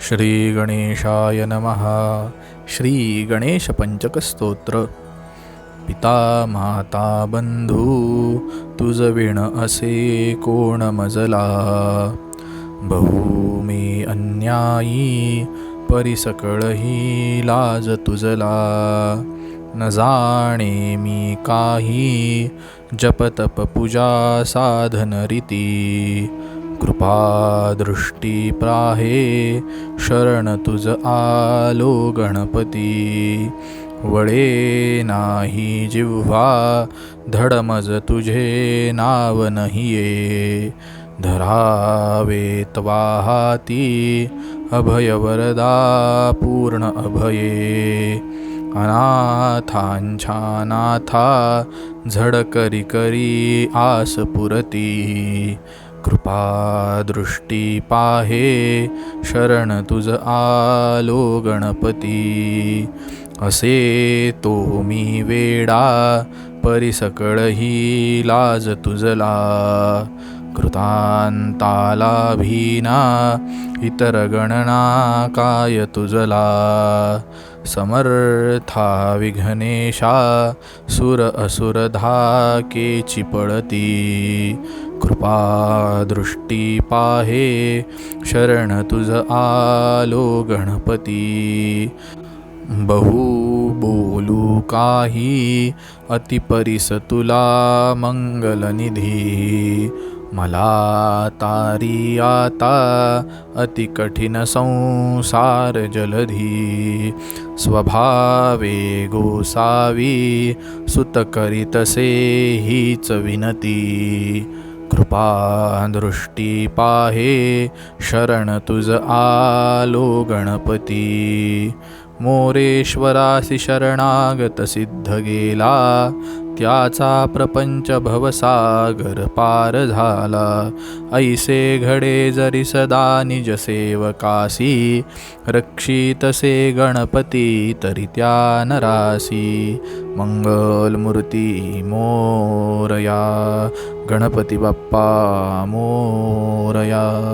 श्री गणेशाय नमः। श्री गणेश पिता माता बंधू तुझ विण असे कोण मजला बहु मी अन्यायी परिसकळही लाज तुझला न जाणे मी काही जपतप पूजा साधन रीती कृपा दृष्टी प्राहे शरण तुझ आलो गणपती. वळे नाही जिव्हा धडमज तुझे नाव नहिये. धरावे तवा हाती अभयवरदा पूर्ण अभये. अनाथांछानाथा झडकरी झड करी करी आस पुरती कृपा दृष्टी पाहे शरण तुझ आलो गणपती. असे तो मी वेडा परिसकळही लाज तुझला. कृतांताला भीना इतर गणना काय तुझला? समर्था विघ्नेशा सुर असुर धाकेची पळती. कृपा दृष्टी पाहे शरण तुझ आलो गणपती. बहु बोलू काही अतिपरिस तुला मंगलनिधी. मला तारी आता अति कठीण संसार जलधी. स्वभावे गोसावी सुत करीतसे हीच विनती. कृपा दृष्टी पाहे शरण तुझ आलो गणपती. मोरेश्वरासी शरणागत सिद्ध गेला त्याचा प्रपंच भवसागर पार झाला. ऐसे घडे जरी सदा निज सेवकासी रक्षितसे गणपती तरी त्या नरासी. मंगलमूर्ती मोरया गणपती बाप्पा मोरया.